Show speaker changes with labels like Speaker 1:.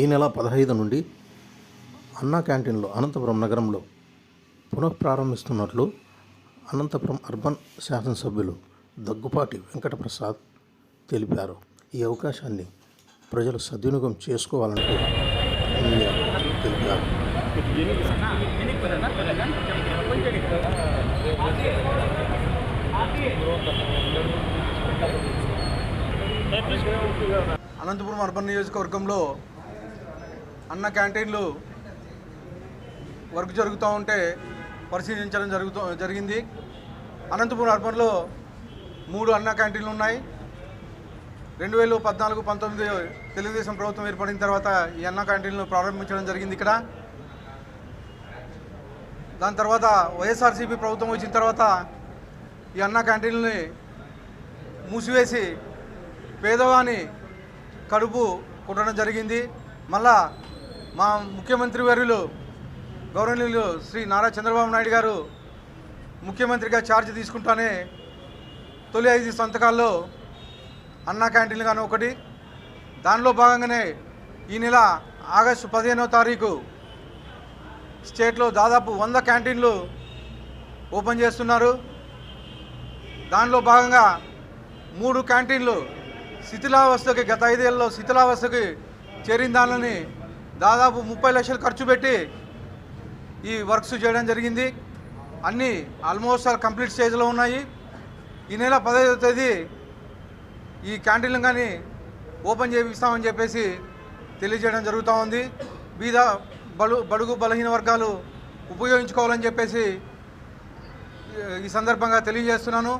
Speaker 1: ఈ నెల పదహైదు నుండి అన్నా క్యాంటీన్లో అనంతపురం నగరంలో పునఃప్రారంభిస్తున్నట్లు అనంతపురం అర్బన్ శాసనసభ్యులు దగ్గుపాటి వెంకటప్రసాద్ తెలిపారు. ఈ అవకాశాన్ని ప్రజలు సద్వినియోగం చేసుకోవాలంటూ తెలిపారు.
Speaker 2: అనంతపురం అర్బన్ నియోజకవర్గంలో అన్న క్యాంటీన్లు వర్క్ జరుగుతూ ఉంటే పరిశీలించడం జరుగుతూ జరిగింది. అనంతపురం అర్బన్లో మూడు అన్న క్యాంటీన్లు ఉన్నాయి. రెండు వేల పద్నాలుగు పంతొమ్మిది తెలుగుదేశం ప్రభుత్వం ఏర్పడిన తర్వాత ఈ అన్న క్యాంటీన్లు ప్రారంభించడం జరిగింది ఇక్కడ. దాని తర్వాత వైఎస్ఆర్సీపీ ప్రభుత్వం వచ్చిన తర్వాత ఈ అన్న క్యాంటీన్లని మూసివేసి పేదవాని కడుపు కొట్టడం జరిగింది. మళ్ళా మా ముఖ్యమంత్రి వర్యులు గౌరవనీయులు శ్రీ నారా చంద్రబాబు నాయుడు గారు ముఖ్యమంత్రిగా ఛార్జ్ తీసుకుంటానే తొలి ఐదు సంతకాల్లో అన్నా క్యాంటీన్లు కానీ ఒకటి. దానిలో భాగంగానే ఈ నెల ఆగస్టు పదిహేనవ తారీఖు స్టేట్లో దాదాపు వంద క్యాంటీన్లు ఓపెన్ చేస్తున్నారు. దానిలో భాగంగా మూడు క్యాంటీన్లు శిథిలావస్థకి గత ఐదేళ్ళలో శిథిలావస్థకి చేరిన దానిని దాదాపు ముప్పై లక్షలు ఖర్చు పెట్టి ఈ వర్క్స్ చేయడం జరిగింది. అన్నీ ఆల్మోస్ట్ ఆల్ కంప్లీట్ స్టేజ్లో ఉన్నాయి. ఈ నెల పదహైదవ తేదీ ఈ క్యాంటీన్లు కానీ ఓపెన్ చేపిస్తామని చెప్పేసి తెలియజేయడం జరుగుతూ ఉంది. బీద బలు బడుగు బలహీన వర్గాలు ఉపయోగించుకోవాలని చెప్పేసి ఈ సందర్భంగా తెలియజేస్తున్నాను.